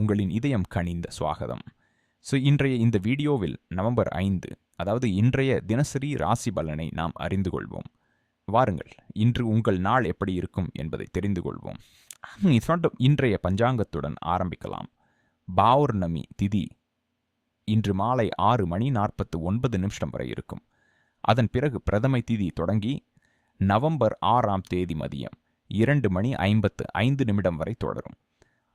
உங்களின் இதயம் கனிந்த சுவாகதம். ஸோ இன்றைய இந்த வீடியோவில் நவம்பர் ஐந்து அதாவது இன்றைய தினசரி ராசி பலனை நாம் அறிந்து கொள்வோம். வாருங்கள் இன்று உங்கள் நாள் எப்படி இருக்கும் என்பதை தெரிந்து கொள்வோம். இன்றைய பஞ்சாங்கத்துடன் ஆரம்பிக்கலாம். பௌர்ணமி திதி இன்று மாலை ஆறு மணி நாற்பத்து ஒன்பது நிமிஷம் வரை இருக்கும். அதன் பிறகு பிரதமை திதி தொடங்கி நவம்பர் ஆறாம் தேதி மதியம் இரண்டு மணி ஐம்பத்து ஐந்து நிமிடம் வரை தொடரும்.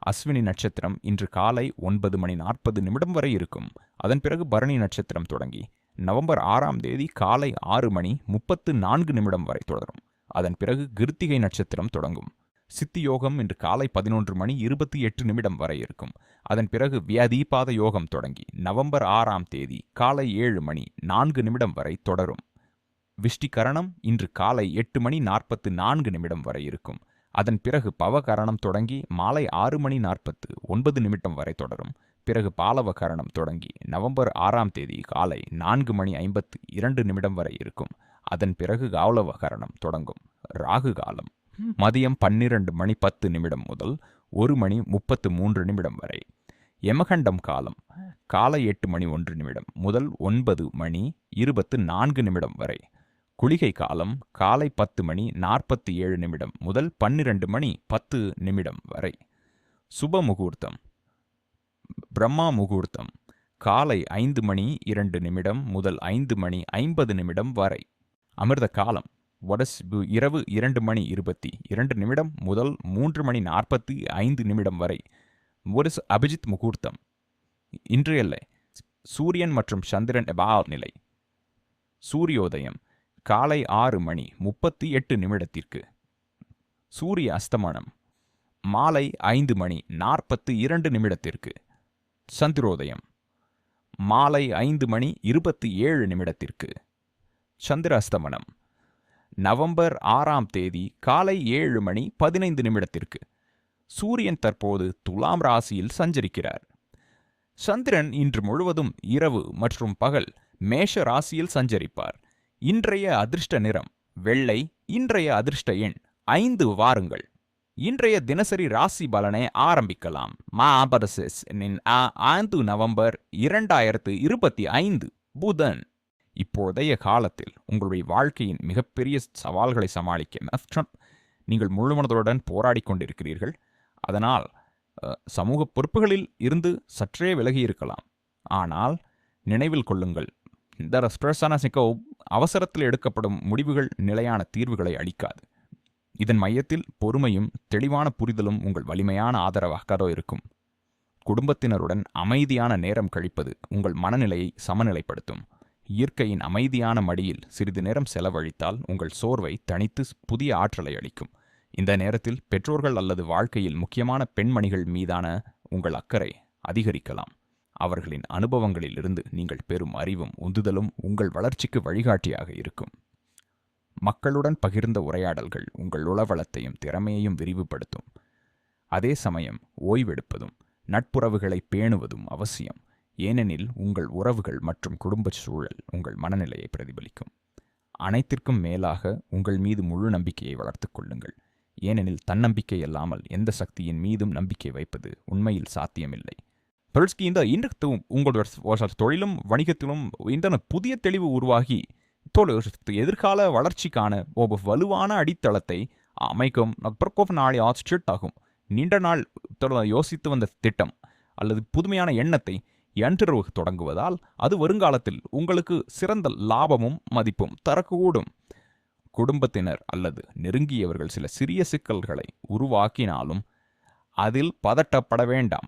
அஸ்வினி நட்சத்திரம் இன்று காலை ஒன்பது மணி நாற்பது நிமிடம் வரை இருக்கும். அதன் பிறகு பரணி நட்சத்திரம் தொடங்கி நவம்பர் ஆறாம் தேதி காலை ஆறு மணி முப்பத்து நான்கு நிமிடம் வரை தொடரும். அதன் பிறகு கிருத்திகை நட்சத்திரம் தொடங்கும். சித்தி யோகம் இன்று காலை பதினொன்று மணி இருபத்தி எட்டு நிமிடம் வரை இருக்கும். அதன் பிறகு வியாதீபாத யோகம் தொடங்கி நவம்பர் ஆறாம் தேதி காலை ஏழு மணி நான்கு நிமிடம் வரை தொடரும். விஷ்டிகரணம் இன்று காலை எட்டு மணி நாற்பத்து நான்கு நிமிடம் வரை இருக்கும். அதன் பிறகு பவகரணம் தொடங்கி மாலை ஆறு மணி நாற்பத்து ஒன்பது நிமிடம் வரை தொடரும். பிறகு பாலவ கரணம் தொடங்கி நவம்பர் ஆறாம் தேதி காலை நான்கு மணி ஐம்பத்து இரண்டு நிமிடம் வரை இருக்கும். அதன் பிறகு காவலவ கரணம் தொடங்கும். ராகு காலம். மதியம் பன்னிரண்டு மணி பத்து நிமிடம் முதல் ஒரு மணி முப்பத்து மூன்று நிமிடம் வரை. யமகண்டம் காலம். காலை எட்டு மணி ஒன்று நிமிடம் முதல் ஒன்பது மணி இருபத்து நான்கு நிமிடம் வரை. குளிகை காலம் காலை பத்து மணி நாற்பத்தி ஏழு நிமிடம் முதல் பன்னிரண்டு மணி பத்து நிமிடம் வரை. சுப முகூர்த்தம். பிரம்மா முகூர்த்தம். காலை ஐந்து மணி இரண்டு நிமிடம் முதல் ஐந்து மணி ஐம்பது நிமிடம் வரை. அமிர்த காலம். வடஸ் இரவு இரண்டு மணி இருபத்தி இரண்டு நிமிடம் முதல் மூன்று மணி நாற்பத்தி ஐந்து நிமிடம் வரை. ஒரு அபிஜித் முகூர்த்தம். இன்றையல்ல சூரியன் மற்றும் சந்திரன் எபால் நிலை. சூரியோதயம். காலை ஆறு மணி முப்பத்தி எட்டு நிமிடத்திற்கு. சூரிய அஸ்தமனம் மாலை ஐந்து மணி நாற்பத்து இரண்டு நிமிடத்திற்கு. சந்திரோதயம் மாலை ஐந்து மணி இருபத்தி ஏழு நிமிடத்திற்கு. சந்திர அஸ்தமனம் நவம்பர் ஆறாம் தேதி காலை ஏழு மணி பதினைந்து நிமிடத்திற்கு. சூரியன் தற்போது துலாம் ராசியில் சஞ்சரிக்கிறார். சந்திரன் இன்று முழுவதும் இரவு மற்றும் பகல் மேஷ ராசியில் சஞ்சரிப்பார். இன்றைய அதிர்ஷ்ட நிறம் வெள்ளை இன்றைய அதிர்ஷ்ட எண் ஐந்து வாருங்கள். இன்றைய தினசரி ராசி பலனை ஆரம்பிக்கலாம். மாபரசஸ் ஆந்து நவம்பர் இரண்டாயிரத்து இருபத்தி ஐந்து புதன். இப்போதைய காலத்தில் உங்களுடைய வாழ்க்கையின் மிகப்பெரிய சவால்களை சமாளிக்க நீங்கள் முழுமனதுடன் போராடி கொண்டிருக்கிறீர்கள். அதனால் சமூக பொறுப்புகளில் இருந்து சற்றே விலகி இருக்கலாம். ஆனால் நினைவில் கொள்ளுங்கள் இந்த ரெஸ்பிரசானசிக்கோ அவசரத்தில் எடுக்கப்படும் முடிவுகள் நிலையான தீர்வுகளை அளிக்காது. இதன் மையத்தில் பொறுமையும் தெளிவான புரிதலும் உங்கள் வலிமையான ஆதரவாக இருக்கும். குடும்பத்தினருடன் அமைதியான நேரம் கழிப்பது உங்கள் மனநிலையை சமநிலைப்படுத்தும். இயற்கையின் அமைதியான மடியில் சிறிது நேரம் செலவழித்தால் உங்கள் சோர்வை தனித்து புதிய ஆற்றலை அளிக்கும். இந்த நேரத்தில் பெற்றோர்கள் அல்லது வாழ்க்கையில் முக்கியமான பெண்மணிகள் மீதான உங்கள் அக்கறை அதிகரிக்கலாம். அவர்களின் அனுபவங்களிலிருந்து நீங்கள் பெறும் அறிவும் உந்துதலும் உங்கள் வளர்ச்சிக்கு வழிகாட்டியாக இருக்கும். மக்களுடன் பகிர்ந்த உரையாடல்கள் உங்கள் உளவளத்தையும் திறமையையும் விரிவுபடுத்தும். அதே சமயம் ஓய்வெடுப்பதும் நட்புறவுகளை பேணுவதும் அவசியம். ஏனெனில் உங்கள் உறவுகள் மற்றும் குடும்ப சூழல் உங்கள் மனநிலையை பிரதிபலிக்கும். அனைத்திற்கும் மேலாக உங்கள் மீது முழு நம்பிக்கையை வளர்த்துக் கொள்ளுங்கள். ஏனெனில் தன்னம்பிக்கை இல்லாமல் எந்த சக்தியின் மீதும் நம்பிக்கை வைப்பது உண்மையில் சாத்தியமில்லை. தொழிற்கி இந்த இன்று உங்களோட தொழிலும் வணிகத்திலும் இந்த புதிய தெளிவு உருவாகி எதிர்கால வளர்ச்சிக்கான ஒரு வலுவான அடித்தளத்தை அமைக்கும். நாளை ஆகும். நீண்ட நாள் யோசித்து வந்த திட்டம் அல்லது புதுமையான எண்ணத்தை என்றிரவு தொடங்குவதால் அது வருங்காலத்தில் உங்களுக்கு சிறந்த லாபமும் மதிப்பும் தரக்கூடும். குடும்பத்தினர் அல்லது நெருங்கியவர்கள் சில சிறிய சிக்கல்களை உருவாக்கினாலும் அதில் பதட்டப்பட வேண்டாம்.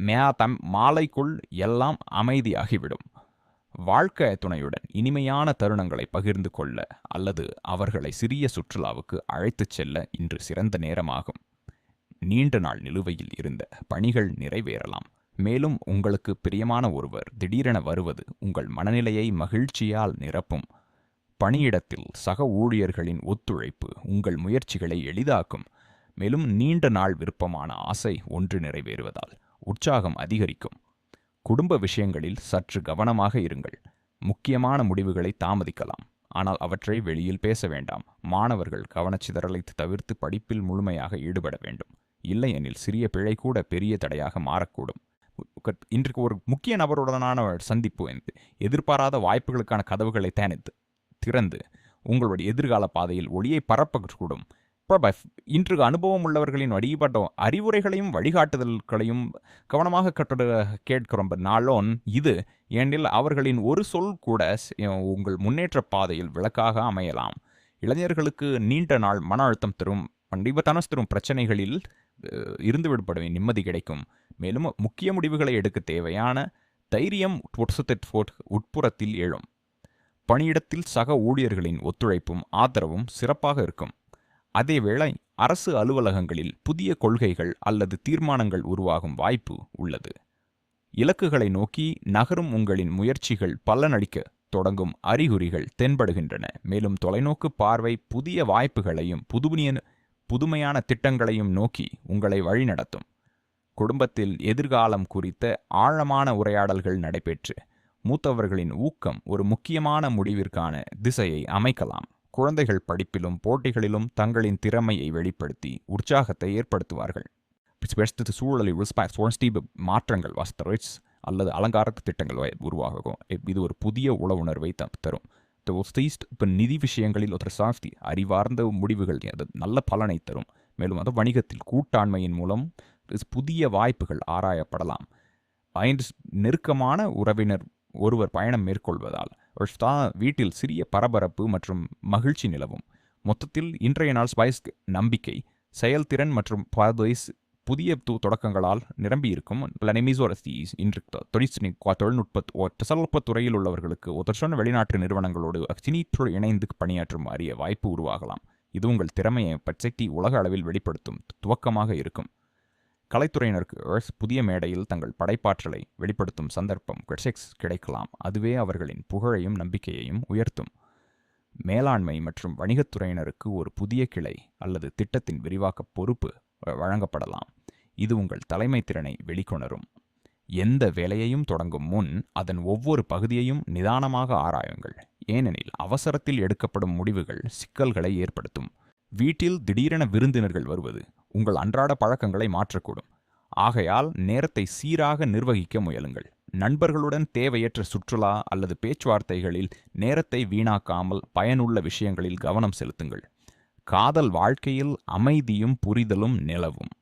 மே தம் மாலைக்குள் எல்லாம் அமைதியாகிவிடும். வாழ்க்கை துணையுடன் இனிமையான தருணங்களை பகிர்ந்து கொள்ள அல்லது அவர்களை சிறிய சுற்றுலாவுக்கு அழைத்துச் செல்ல இன்று சிறந்த நேரமாகும். நீண்ட நாள் நிலுவையில் இருந்த பணிகள் நிறைவேறலாம். மேலும் உங்களுக்கு பிரியமான ஒருவர் திடீரென வருவது உங்கள் மனநிலையை மகிழ்ச்சியால் நிரப்பும். பணியிடத்தில் சக ஊழியர்களின் ஒத்துழைப்பு உங்கள் முயற்சிகளை எளிதாக்கும். மேலும் நீண்ட நாள் விருப்பமான ஆசை ஒன்று நிறைவேறுவதால் உற்சாகம் அதிகரிக்கும். குடும்ப விஷயங்களில் சற்று கவனமாக இருங்கள். முக்கியமான முடிவுகளை தாமதிக்கலாம். ஆனால் அவற்றை வெளியில் பேச வேண்டாம். மாணவர்கள் கவனச்சிதறலை தவிர்த்து படிப்பில் முழுமையாக ஈடுபட வேண்டும். இல்லையெனில் சிறிய பிழை கூட பெரிய தடையாக மாறக்கூடும். இன்றைக்கு ஒரு முக்கிய நபருடனான சந்திப்பு என்று எதிர்பாராத வாய்ப்புகளுக்கான கதவுகளை தேனித்து திறந்து உங்களுடைய எதிர்கால பாதையில் ஒளியை பரப்பக்கூடும். பிரபஃப் இன்று அனுபவம் உள்ளவர்களின் வழிபட்ட அறிவுரைகளையும் வழிகாட்டுதல்களையும் கவனமாக கட்டு கேட்கிறோம். நாளோன் இது ஏனெனில் அவர்களின் ஒரு சொல் கூட உங்கள் முன்னேற்ற பாதையில் விளக்காக அமையலாம். இளைஞர்களுக்கு நீண்ட நாள் மன அழுத்தம் தரும் பண்டிபத்தனஸ் தரும் பிரச்சனைகளில் இருந்து விடுபடவே நிம்மதி கிடைக்கும். மேலும் முக்கிய முடிவுகளை எடுக்க தேவையான தைரியம் உட்புறத்தில் எழும். பணியிடத்தில் சக ஊழியர்களின் ஒத்துழைப்பும் ஆதரவும் சிறப்பாக இருக்கும். அதேவேளை அரசு அலுவலகங்களில் புதிய கொள்கைகள் அல்லது தீர்மானங்கள் உருவாகும் வாய்ப்பு உள்ளது. இலக்குகளை நோக்கி நகரும் உங்களின் முயற்சிகள் பலனளிக்க தொடங்கும் அறிகுறிகள் தென்படுகின்றன. மேலும் தொலைநோக்கு பார்வை புதிய வாய்ப்புகளையும் புதுமைய புதுமையான திட்டங்களையும் நோக்கி உங்களை வழிநடத்தும். குடும்பத்தில் எதிர்காலம் குறித்த ஆழமான உரையாடல்கள் நடைபெற்று மூத்தவர்களின் ஊக்கம் ஒரு முக்கியமான முடிவிற்கான திசையை அமைக்கலாம். குழந்தைகள் படிப்பிலும் போட்டிகளிலும் தங்களின் திறமையை வெளிப்படுத்தி உற்சாகத்தை ஏற்படுத்துவார்கள். சூழலில் மாற்றங்கள் வஸ்தரிட்ஸ் அல்லது அலங்கார திட்டங்கள் உருவாகும். இது ஒரு புதிய உள உணர்வை தரும். இப்போ நிதி விஷயங்களில் ஒரு சாஸ்தி அறிவார்ந்த முடிவுகள் அது நல்ல பலனை தரும். மேலும் அது வணிகத்தில் கூட்டாண்மையின் மூலம் புதிய வாய்ப்புகள் ஆராயப்படலாம். ஐந்து நெருக்கமான உறவினர் ஒருவர் பயணம் மேற்கொள்வதால் ஒரு வீட்டில் சிறிய பரபரப்பு மற்றும் மகிழ்ச்சி நிலவும். மொத்தத்தில் இன்றைய நாள் ஸ்பைஸ் நம்பிக்கை செயல்திறன் மற்றும் பாதைஸ் புதிய து- தொடக்கங்களால் நிரம்பியிருக்கும். லெனிமிசோரஸ்தீஸ் இன்று தொ- தொழில்நுட்ப தொழில்நுட்பத் துறையில் உள்ளவர்களுக்கு ஒத்தொற்றான வெளிநாட்டு நிறுவனங்களோடு சினித்துறை இணைந்து பணியாற்றும் அரிய வாய்ப்பு உருவாகலாம். இது உங்கள் திறமையை பச்சைட்டி உலக அளவில் வெளிப்படுத்தும் துவக்கமாக இருக்கும். கலைத்துறையினருக்கு எர்த் புதிய மேடையில் தங்கள் படைப்பாற்றலை வெளிப்படுத்தும் சந்தர்ப்பம் கிரெசெக்ஸ் கிடைக்கலாம். அதுவே அவர்களின் புகழையும் நம்பிக்கையையும் உயர்த்தும். மேலாண்மை மற்றும் வணிகத்துறையினருக்கு ஒரு புதிய கிளை அல்லது திட்டத்தின் விரிவாக்க பொறுப்பு வழங்கப்படலாம். இது உங்கள் தலைமை திறனை வெளிக்கொணரும். எந்த வேலையையும் தொடங்கும் முன் அதன் ஒவ்வொரு பகுதியையும் நிதானமாக ஆராயுங்கள். ஏனெனில் அவசரத்தில் எடுக்கப்படும் முடிவுகள் சிக்கல்களை ஏற்படுத்தும். வீட்டில் திடீரென விருந்தினர்கள் வருவது உங்கள் அன்றாட பழக்கங்களை மாற்றக்கூடும். ஆகையால் நேரத்தை சீராக நிர்வகிக்க முயலுங்கள். நண்பர்களுடன் தேவையற்ற சுற்றுலா அல்லது பேச்சுவார்த்தைகளில் நேரத்தை வீணாக்காமல் பயனுள்ள விஷயங்களில் கவனம் செலுத்துங்கள். காதல் வாழ்க்கையில் அமைதியும் புரிதலும் நிலவும்.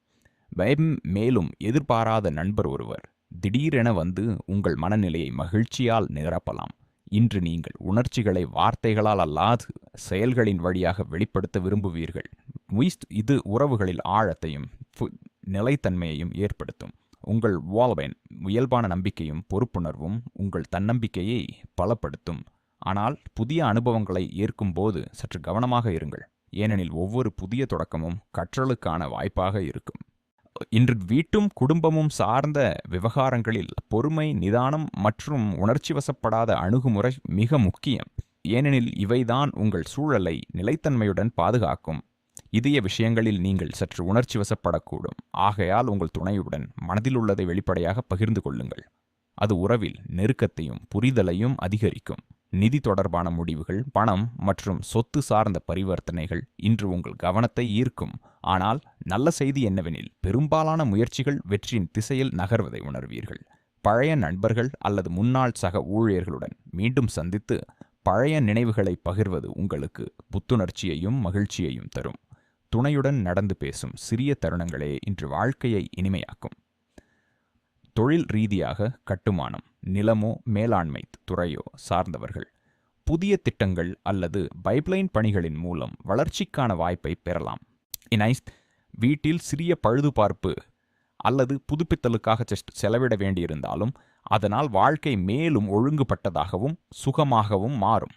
பயம் மேலும் எதிர்பாராத நண்பர் ஒருவர் திடீரென வந்து உங்கள் மனநிலையை மகிழ்ச்சியால் நிரப்பலாம். இன்று நீங்கள் உணர்ச்சிகளை வார்த்தைகளால் அல்லாது செயல்களின் வழியாக வெளிப்படுத்த விரும்புவீர்கள். முயஸ்- இது உறவுகளில் ஆழத்தையும் பு- நிலைத்தன்மையையும் ஏற்படுத்தும். உங்கள் வால்வேன் இயல்பான நம்பிக்கையும் பொறுப்புணர்வும் உங்கள் தன்னம்பிக்கையை பலப்படுத்தும். ஆனால் புதிய அனுபவங்களை ஏற்கும்போது சற்று கவனமாக இருங்கள். ஏனெனில் ஒவ்வொரு புதிய தொடக்கமும் கற்றலுக்கான வாய்ப்பாக இருக்கும். இன்று வீட்டும் குடும்பமும் சார்ந்த விவகாரங்களில் பொறுமை நிதானம் மற்றும் உணர்ச்சி வசப்படாத அணுகுமுறை மிக முக்கியம். ஏனெனில் இவைதான் உங்கள் சூழலை நிலைத்தன்மையுடன் பாதுகாக்கும். இதய விஷயங்களில் நீங்கள் சற்று உணர்ச்சி வசப்படக்கூடும். ஆகையால் உங்கள் துணையுடன் மனதில் உள்ளதை வெளிப்படையாக பகிர்ந்து கொள்ளுங்கள். அது உறவில் நெருக்கத்தையும் புரிதலையும் அதிகரிக்கும். நிதி தொடர்பான முடிவுகள் பணம் மற்றும் சொத்து சார்ந்த பரிவர்த்தனைகள் இன்று உங்கள் கவனத்தை ஈர்க்கும். ஆனால் நல்ல செய்தி என்னவெனில் பெரும்பாலான முயற்சிகள் வெற்றியின் திசையில் நகர்வதை உணர்வீர்கள். பழைய நண்பர்கள் அல்லது முன்னாள் சக ஊழியர்களுடன் மீண்டும் சந்தித்து பழைய நினைவுகளை பகிர்வது உங்களுக்கு புத்துணர்ச்சியையும் மகிழ்ச்சியையும் தரும். துணையுடன் நடந்து பேசும் சிறிய தருணங்களே இன்று வாழ்க்கையை இனிமையாக்கும். தொழில் ரீதியாக கட்டுமானம். நிலமோ மேலாண்மை துறையோ சார்ந்தவர்கள். புதிய திட்டங்கள் அல்லது பைப்லைன் பணிகளின் மூலம் வளர்ச்சிக்கான வாய்ப்பை பெறலாம். இனைஸ் வீட்டில் சிறிய பழுதுபார்ப்பு அல்லது புதுப்பித்தலுக்காக ஜஸ்ட் செலவிட வேண்டியிருந்தாலும் அதனால் வாழ்க்கை மேலும் ஒழுங்குபட்டதாகவும் சுகமாகவும் மாறும்.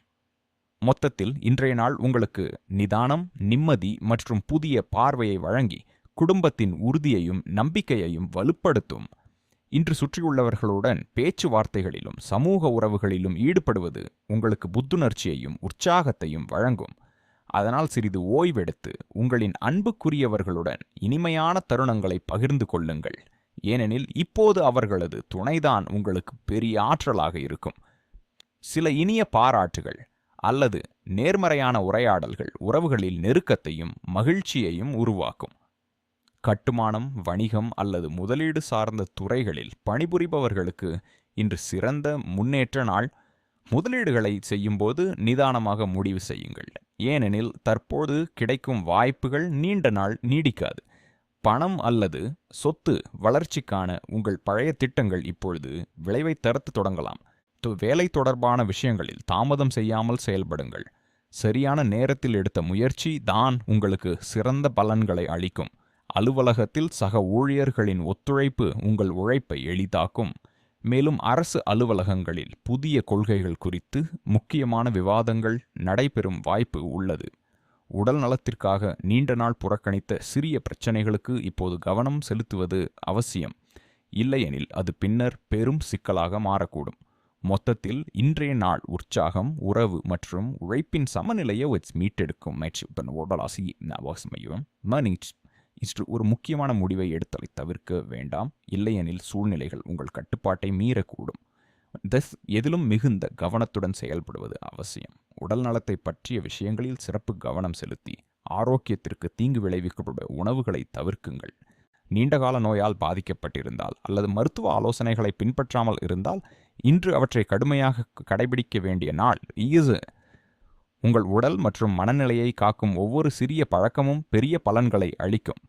மொத்தத்தில் இன்றைய நாள் உங்களுக்கு நிதானம் நிம்மதி மற்றும் புதிய பார்வையை வழங்கி குடும்பத்தின் உறுதியையும் நம்பிக்கையையும் வலுப்படுத்தும். இன்று சுற்றியுள்ளவர்களுடன் பேச்சுவார்த்தைகளிலும் சமூக உறவுகளிலும் ஈடுபடுவது உங்களுக்கு புத்துணர்ச்சியையும் உற்சாகத்தையும் வழங்கும். அதனால் சிறிது ஓய்வெடுத்து உங்களின் அன்புக்குரியவர்களுடன் இனிமையான தருணங்களை பகிர்ந்து கொள்ளுங்கள். ஏனெனில் இப்போது அவர்களது துணைதான் உங்களுக்கு பெரிய ஆற்றலாக இருக்கும். சில இனிய பாராட்டுகள் அல்லது நேர்மறையான உரையாடல்கள் உறவுகளில் நெருக்கத்தையும் மகிழ்ச்சியையும் உருவாக்கும். கட்டுமானம் வணிகம் அல்லது முதலீடு சார்ந்த துறைகளில் பணிபுரிபவர்களுக்கு இன்று சிறந்த முன்னேற்ற நாள். முதலீடுகளை செய்யும்போது நிதானமாக முடிவு செய்யுங்கள். ஏனெனில் தற்போது கிடைக்கும் வாய்ப்புகள் நீண்ட நாள் நீடிக்காது. பணம் அல்லது சொத்து வளர்ச்சிக்கான உங்கள் பழைய திட்டங்கள் இப்பொழுது விளைவை தரத்து தொடங்கலாம். வேலை தொடர்பான விஷயங்களில் தாமதம் செய்யாமல் செயல்படுங்கள். சரியான நேரத்தில் எடுத்த முயற்சி தான் உங்களுக்கு சிறந்த பலன்களை அளிக்கும். அலுவலகத்தில் சக ஊழியர்களின் ஒத்துழைப்பு உங்கள் உழைப்பை எளிதாக்கும். மேலும் அரசு அலுவலகங்களில் புதிய கொள்கைகள் குறித்து முக்கியமான விவாதங்கள் நடைபெறும் வாய்ப்பு உள்ளது. உடல் நலத்திற்காக நீண்ட நாள் புறக்கணித்த சிறிய பிரச்சனைகளுக்கு இப்போது கவனம் செலுத்துவது அவசியம். இல்லையெனில் அது பின்னர் பெரும் சிக்கலாக மாறக்கூடும். மொத்தத்தில் இன்றைய நாள் உற்சாகம் உறவு மற்றும் உழைப்பின் சமநிலையை மீட்டெடுக்கும். முயற்சி தன் உடலாசி அவசியம் மர்னிங் இன்று ஒரு முக்கியமான முடிவை எடுத்தலை தவிர்க்க வேண்டாம். இல்லையெனில் சூழ்நிலைகள் உங்கள் கட்டுப்பாட்டை மீறக்கூடும். தஸ் எதிலும் மிகுந்த கவனத்துடன் செயல்படுவது அவசியம். உடல் நலத்தை பற்றிய விஷயங்களில் சிறப்பு கவனம் செலுத்தி ஆரோக்கியத்திற்கு தீங்கு விளைவிக்கப்படும் உணவுகளை தவிர்க்குங்கள். நீண்டகால நோயால் பாதிக்கப்பட்டிருந்தால் அல்லது மருத்துவ ஆலோசனைகளை பின்பற்றாமல் இருந்தால் இன்று அவற்றை கடுமையாக கடைபிடிக்க வேண்டிய நாள் இது உங்கள் உடல் மற்றும் மனநிலையை காக்கும் ஒவ்வொரு சிறிய பழக்கமும் பெரிய பலன்களை அளிக்கும்.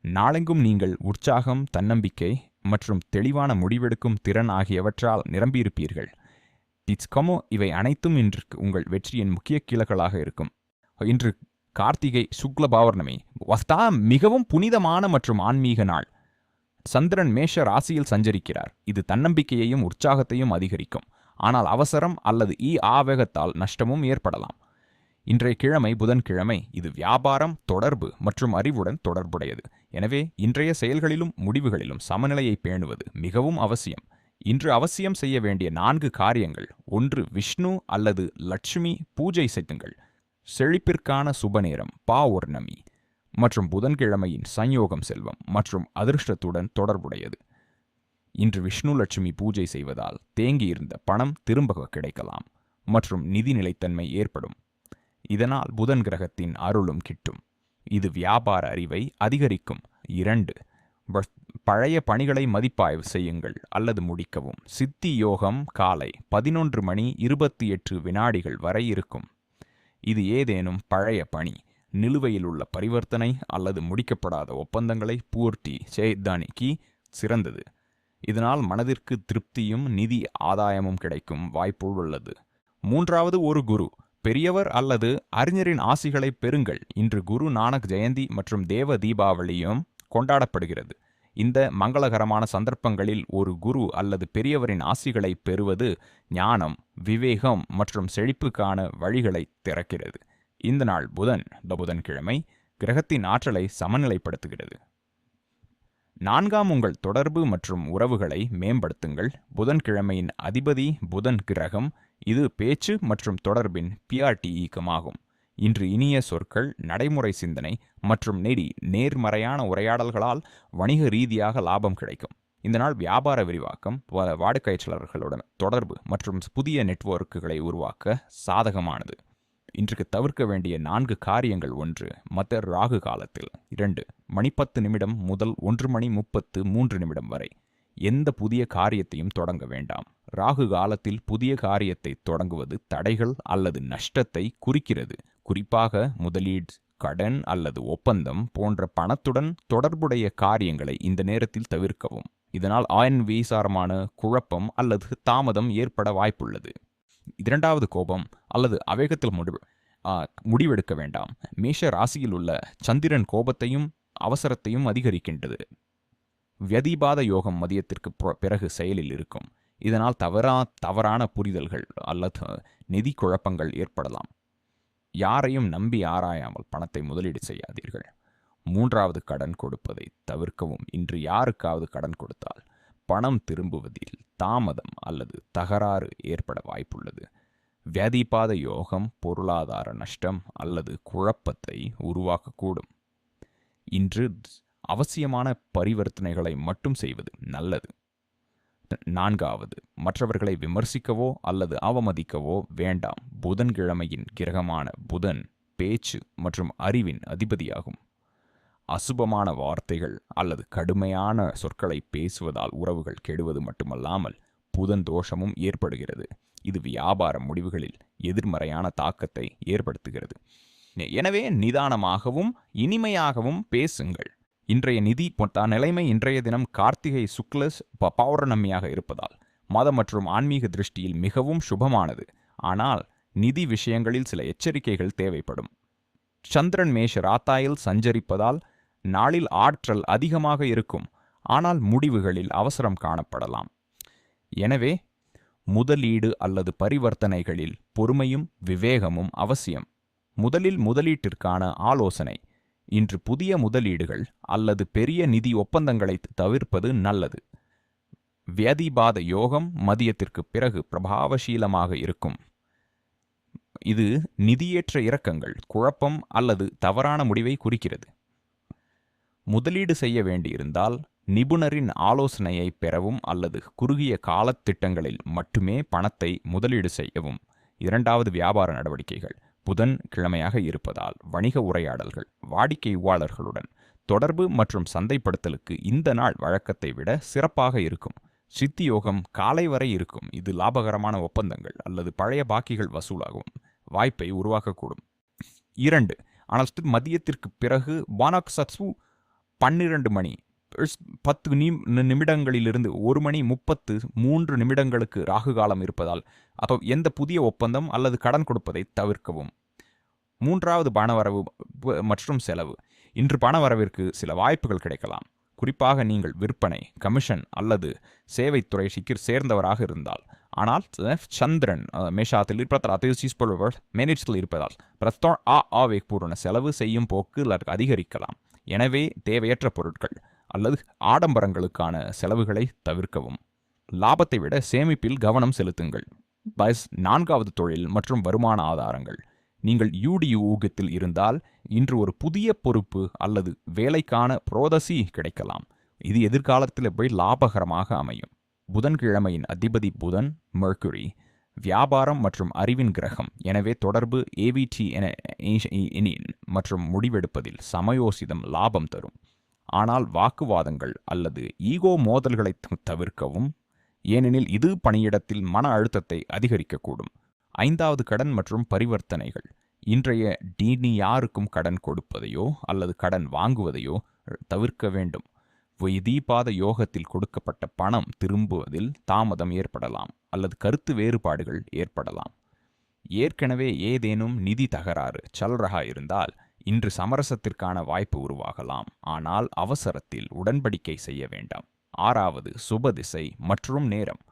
நாளெங்கும் நீங்கள் உற்சாகம் தன்னம்பிக்கை மற்றும் தெளிவான முடிவெடுக்கும் திறன் ஆகியவற்றால் நிரம்பியிருப்பீர்கள். டிச்கமோ இவை அனைத்தும் இன்று உங்கள் வெற்றியின் முக்கிய கிழக்களாக இருக்கும். இன்று கார்த்திகை சுக்ல பௌர்ணமி. வஸ்தா மிகவும் புனிதமான மற்றும் ஆன்மீக நாள். சந்திரன் மேஷ ராசியில் சஞ்சரிக்கிறார். இது தன்னம்பிக்கையையும் உற்சாகத்தையும் அதிகரிக்கும். ஆனால் அவசரம் அல்லது ஈ ஆவேகத்தால் நஷ்டமும் ஏற்படலாம். இன்றைய கிழமை புதன்கிழமை இது வியாபாரம் தொடர்பு மற்றும் அறிவுடன் தொடர்புடையது. எனவே இன்றைய செயல்களிலும் முடிவுகளிலும் சமநிலையை பேணுவது மிகவும் அவசியம். இன்று அவசியம் செய்ய வேண்டிய நான்கு காரியங்கள். ஒன்று விஷ்ணு அல்லது லட்சுமி பூஜை செய்துங்கள் செழிப்பிற்கான சுபநேரம் பாவுர்ணமி மற்றும் புதன்கிழமையின் சஞ்யோகம் செல்வம் மற்றும் அதிர்ஷ்டத்துடன் தொடர்புடையது. இன்று விஷ்ணு லட்சுமி பூஜை செய்வதால் தேங்கியிருந்த பணம் திரும்ப கிடைக்கலாம் மற்றும் நிதி நிலைத்தன்மை ஏற்படும். இதனால் புதன் கிரகத்தின் அருளும் கிட்டும். இது வியாபார அறிவை அதிகரிக்கும். இரண்டு பழைய பணிகளை மதிப்பாய்வு செய்யுங்கள் அல்லது முடிக்கவும். சித்தி யோகம் காலை பதினொன்று மணி இருபத்தி எட்டு வினாடிகள் வரை இருக்கும். இது ஏதேனும் பழைய பணி நிலுவையில் உள்ள பரிவர்த்தனை அல்லது முடிக்கப்படாத ஒப்பந்தங்களை பூர்த்தி செய்தானிக்கு சிறந்தது. இதனால் மனதிற்கு திருப்தியும் நிதி ஆதாயமும் கிடைக்கும் வாய்ப்பு உள்ளது. மூன்றாவது ஒரு குரு. பெரியவர் அல்லது அறிஞரின் ஆசிகளை பெறுங்கள். இன்று குரு நானக் ஜெயந்தி மற்றும் தேவ தீபாவளியும் கொண்டாடப்படுகிறது. இந்த மங்களகரமான சந்தர்ப்பங்களில் ஒரு குரு அல்லது பெரியவரின் ஆசிகளை பெறுவது ஞானம் விவேகம் மற்றும் செழிப்புக்கான வழிகளை திறக்கிறது. இந்த நாள் புதன் இந்த புதன்கிழமை கிரகத்தின் ஆற்றலை சமநிலைப்படுத்துகிறது. நான்காம் உங்கள் தொடர்பு மற்றும் உறவுகளை மேம்படுத்துங்கள். புதன்கிழமையின் அதிபதி புதன் கிரகம் இது பேச்சு மற்றும் தொடர்பின் பிஆர்டி ஈக்கமாகும் இன்று இனிய சொற்கள் நடைமுறை சிந்தனை மற்றும் நெறி நேர்மறையான உரையாடல்களால் வணிக ரீதியாக லாபம் கிடைக்கும். இந்த நாள் வியாபார விரிவாக்கம் வ- வாடிக்கையாளர்களுடன் தொடர்பு மற்றும் புதிய நெட்வொர்க்குகளை உருவாக்க சாதகமானது. இன்றைக்கு தவிர்க்க வேண்டிய நான்கு காரியங்கள் ஒன்று மற்ற ராகு காலத்தில். இரண்டு மணி பத்து நிமிடம் முதல் ஒன்று மணி முப்பத்து மூன்று நிமிடம் வரை. எந்த புதிய காரியத்தையும் தொடங்க வேண்டாம். ராகு காலத்தில் புதிய காரியத்தை தொடங்குவது தடைகள் அல்லது நஷ்டத்தை குறிக்கிறது. குறிப்பாக முதலீடு கடன் அல்லது ஒப்பந்தம் போன்ற பணத்துடன் தொடர்புடைய காரியங்களை இந்த நேரத்தில் தவிர்க்கவும். இதனால் ஆயன் வீசாரமான குழப்பம் அல்லது தாமதம் ஏற்பட வாய்ப்புள்ளது. இரண்டாவது கோபம் அல்லது அவேகத்தில் முடிவு முடிவெடுக்க வேண்டாம். மேஷ ராசியில் உள்ள சந்திரன் கோபத்தையும் அவசரத்தையும் அதிகரிக்கின்றது. வியதிபாத யோகம் மதியத்திற்கு பிறகு செயலில் இருக்கும். இதனால் தவறா தவறான புரிதல்கள் அல்லது நிதி குழப்பங்கள் ஏற்படலாம். யாரையும் நம்பி ஆராயாமல் பணத்தை முதலீடு செய்யாதீர்கள். மூன்றாவது கடன் கொடுப்பதை தவிர்க்கவும். இன்று யாருக்காவது கடன் கொடுத்தால் பணம் திரும்புவதில் தாமதம் அல்லது தகராறு ஏற்பட வாய்ப்புள்ளது. வியாதிபாத யோகம் பொருளாதார நஷ்டம் அல்லது குழப்பத்தை உருவாக்கக்கூடும். இன்று அவசியமான பரிவர்த்தனைகளை மட்டும் செய்வது நல்லது. நான்காவது மற்றவர்களை விமர்சிக்கவோ அல்லது அவமதிக்கவோ வேண்டாம். புதன்கிழமையின் கிரகமான புதன் பேச்சு மற்றும் அறிவின் அதிபதியாகும். அசுபமான வார்த்தைகள் அல்லது கடுமையான சொற்களை பேசுவதால் உறவுகள் கெடுவது மட்டுமல்லாமல் புதன் தோஷமும் ஏற்படுகிறது. இது வியாபார முடிவுகளில் எதிர்மறையான தாக்கத்தை ஏற்படுத்துகிறது. எனவே நிதானமாகவும் இனிமையாகவும் பேசுங்கள். இன்றைய நிதி பொட்டா நிலைமை இன்றைய தினம் கார்த்திகை சுக்லஸ் ப- பௌர்ணமியாக இருப்பதால் மத மற்றும் ஆன்மீக திருஷ்டியில் மிகவும் சுபமானது. ஆனால் நிதி விஷயங்களில் சில எச்சரிக்கைகள் தேவைப்படும். சந்திரன் மேஷ ராத்தாயில் சஞ்சரிப்பதால் நாளில் ஆற்றல் அதிகமாக இருக்கும் ஆனால் முடிவுகளில் அவசரம் காணப்படலாம். எனவே முதலீடு அல்லது பரிவர்த்தனைகளில் பொறுமையும் விவேகமும் அவசியம். முதலில் முதலீட்டிற்கான ஆலோசனை. இன்று புதிய முதலீடுகள் அல்லது பெரிய நிதி ஒப்பந்தங்களை தவிர்ப்பது நல்லது. வியதிபாத யோகம் மதியத்திற்கு பிறகு பிரபாவசீலமாக இருக்கும். இது நிதியேற்ற இறக்கங்கள் குழப்பம் அல்லது தவறான முடிவை குறிக்கிறது. முதலீடு செய்ய வேண்டியிருந்தால் நிபுணரின் ஆலோசனையை பெறவும் அல்லது குறுகிய காலத் திட்டங்களில் மட்டுமே பணத்தை முதலீடு செய்யவும். இரண்டாவது வியாபார நடவடிக்கைகள். புதன் கிழமையாக இருப்பதால் வணிக உரையாடல்கள் வாடிக்கையாளர்களுடன் தொடர்பு மற்றும் சந்தைப்படுத்தலுக்கு இந்த நாள் வழக்கத்தை விட சிறப்பாக இருக்கும். சித்தி யோகம் காலை வரை இருக்கும். இது லாபகரமான ஒப்பந்தங்கள் அல்லது பழைய பாக்கிகள் வசூலாகும் வாய்ப்பை உருவாக்கக்கூடும். இரண்டு. ஆனால் மதியத்திற்கு பிறகு பானாக் சத்சு பன்னிரண்டு மணி. பத்து நி நிமிடங்களிலிருந்து ஒரு மணி முப்பத்து மூன்று நிமிடங்களுக்கு ராகு காலம் இருப்பதால் அப்போ எந்த புதிய ஒப்பந்தம் அல்லது கடன் கொடுப்பதை தவிர்க்கவும். மூன்றாவது பணவரவு மற்றும் செலவு. இன்று பணவரவிற்கு சில வாய்ப்புகள் கிடைக்கலாம். குறிப்பாக நீங்கள் விற்பனை கமிஷன் அல்லது சேவைத்துறை சிக்கிர் சேர்ந்தவராக இருந்தால். ஆனால் சந்திரன் மேஷாத்தில் இருப்பதால் அது மேனேஜில் இருப்பதால் பிரஸ்தோ ஆ ஆவேக்பூர்ண செலவு செய்யும் போக்கு அதற்கு அதிகரிக்கலாம். எனவே தேவையற்ற பொருட்கள் அல்லது ஆடம்பரங்களுக்கான செலவுகளை தவிர்க்கவும். லாபத்தை விட சேமிப்பில் கவனம் செலுத்துங்கள். பஸ் நான்காவது தொழில் மற்றும் வருமான ஆதாரங்கள். நீங்கள் யூடியு ஊகத்தில் இருந்தால் இன்று ஒரு புதிய பொறுப்பு அல்லது வேலைக்கான புரோதசி கிடைக்கலாம். இது எதிர்காலத்தில் போய் லாபகரமாக அமையும். புதன்கிழமையின் அதிபதி புதன் மெர்க்குரி வியாபாரம் மற்றும் அறிவின் கிரகம். எனவே தொடர்பு ஏவிடி என மற்றும் முடிவெடுப்பதில் சமயோசிதம் லாபம் தரும். ஆனால் வாக்குவாதங்கள் அல்லது ஈகோ மோதல்களை தவிர்க்கவும். ஏனெனில் இது பணியிடத்தில் மன அழுத்தத்தை அதிகரிக்கக்கூடும். ஐந்தாவது கடன் மற்றும் பரிவர்த்தனைகள். இன்றைய டீனி யாருக்கும் கடன் கொடுப்பதையோ அல்லது கடன் வாங்குவதையோ தவிர்க்க வேண்டும். வைதீபாத யோகத்தில் கொடுக்கப்பட்ட பணம் திரும்புவதில் தாமதம் ஏற்படலாம் அல்லது கருத்து வேறுபாடுகள் ஏற்படலாம். ஏற்கனவே ஏதேனும் நிதி தகராறு சல்ரஹா இருந்தால் இன்று சமரசத்திற்கான வாய்ப்பு உருவாகலாம். ஆனால் அவசரத்தில் உடன்படிக்கை செய்ய வேண்டாம். ஆறாவது சுபதிசை மற்றும் நேரம்.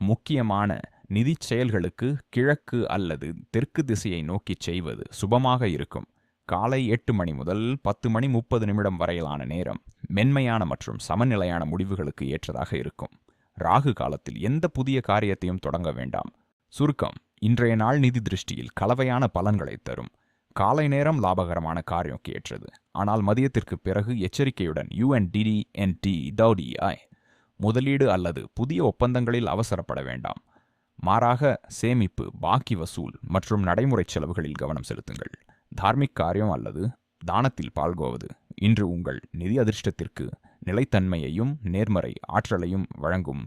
முக்கியமான நிதிச் செயல்களுக்கு கிழக்கு அல்லது தெற்கு திசையை நோக்கிச் செய்வது சுபமாக இருக்கும். காலை எட்டு மணி முதல் பத்து மணி முப்பது நிமிடம் வரையிலான நேரம் மென்மையான மற்றும் சமநிலையான முடிவுகளுக்கு ஏற்றதாக இருக்கும். ராகு காலத்தில் எந்த புதிய காரியத்தையும் தொடங்க வேண்டாம். சுருக்கம் இன்றைய நாள் நிதி திருஷ்டியில் கலவையான பலன்களை தரும். காலை நேரம் லாபகரமான காரியம் ஏற்றது. ஆனால் மதியத்திற்கு பிறகு எச்சரிக்கையுடன் யுஎன்டிடிஎன்டி டவுடிஐ முதலீடு அல்லது புதிய ஒப்பந்தங்களில் அவசரப்பட வேண்டாம். மாறாக சேமிப்பு பாக்கி வசூல் மற்றும் நடைமுறை செலவுகளில் கவனம் செலுத்துங்கள். தார்மிக் காரியம் அல்லது தானத்தில் பால்கோவது. இன்று உங்கள் நிதி அதிர்ஷ்டத்திற்கு நிலைத்தன்மையையும் நேர்மறை ஆற்றலையும் வழங்கும்